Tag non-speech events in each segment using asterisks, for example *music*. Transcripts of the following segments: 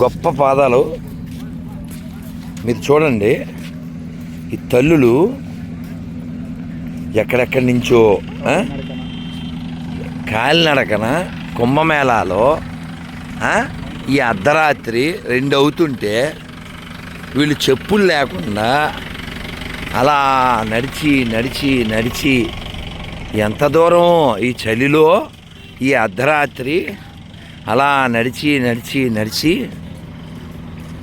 గొప్ప పాదాలు. మీరు చూడండి ఈ తల్లులు ఎక్కడెక్కడి నుంచో కాలినడకన కుంభమేళాలో ఈ అర్ధరాత్రి రెండు అవుతుంటే వీళ్ళు చెప్పులు లేకుండా అలా నడిచి నడిచి నడిచి ఎంత దూరం ఈ చలిలో ఈ అర్ధరాత్రి అలా నడిచి నడిచి నడిచి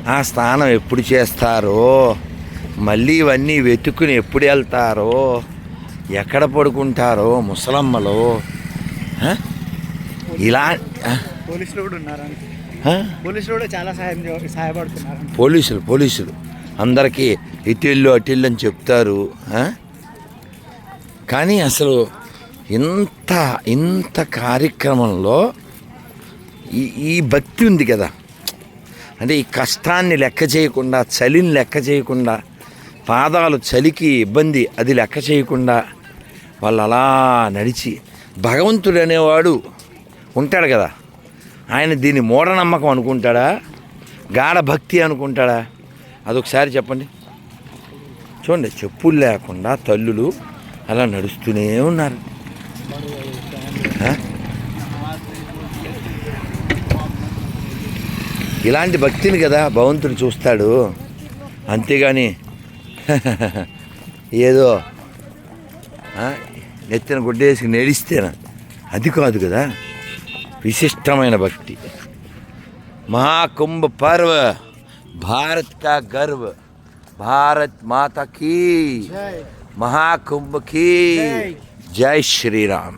ఆ స్నానం ఎప్పుడు చేస్తారో మళ్ళీ ఇవన్నీ వెతుక్కుని ఎప్పుడు వెళ్తారో ఎక్కడ పడుకుంటారో ముసలమ్మలో? ఇలా? పోలీసులు కూడా ఉన్నారని ఆ? పోలీసులు కూడా చాలా సహాయం సహాయపడుతున్నారు పోలీసులు పోలీసులు అందరికీ ఇటిల్లు అటిల్లు అని చెప్తారు? కానీ అసలు ఇంత ఇంత కార్యక్రమంలో ఈ ఈ భక్తి ఉంది కదా అంటే ఈ కష్టాన్ని లెక్క చేయకుండా చలిని లెక్క చేయకుండా పాదాలు చలికి ఇబ్బంది అది లెక్క చేయకుండా వాళ్ళు అలా నడిచి భగవంతుడు అనేవాడు ఉంటాడు కదా. ఆయన దీన్ని మూఢనమ్మకం అనుకుంటాడా? గాఢ భక్తి అనుకుంటాడా? అదొకసారి చెప్పండి. చూడండి చెప్పులు లేకుండా తల్లులు అలా నడుస్తూనే ఉన్నారు. ఇలాంటి భక్తిని కదా భగవంతుడు చూస్తాడు. అంతేగాని *laughs* ఏదో నెత్తిన గుడ్డేసి నేడిస్తేనా అది కాదు కదా. విశిష్టమైన భక్తి. మహాకుంభ పర్వ భారత్ కా గర్వ భారత్ మాత కీ మహాకుంభ కీ జై శ్రీరామ్.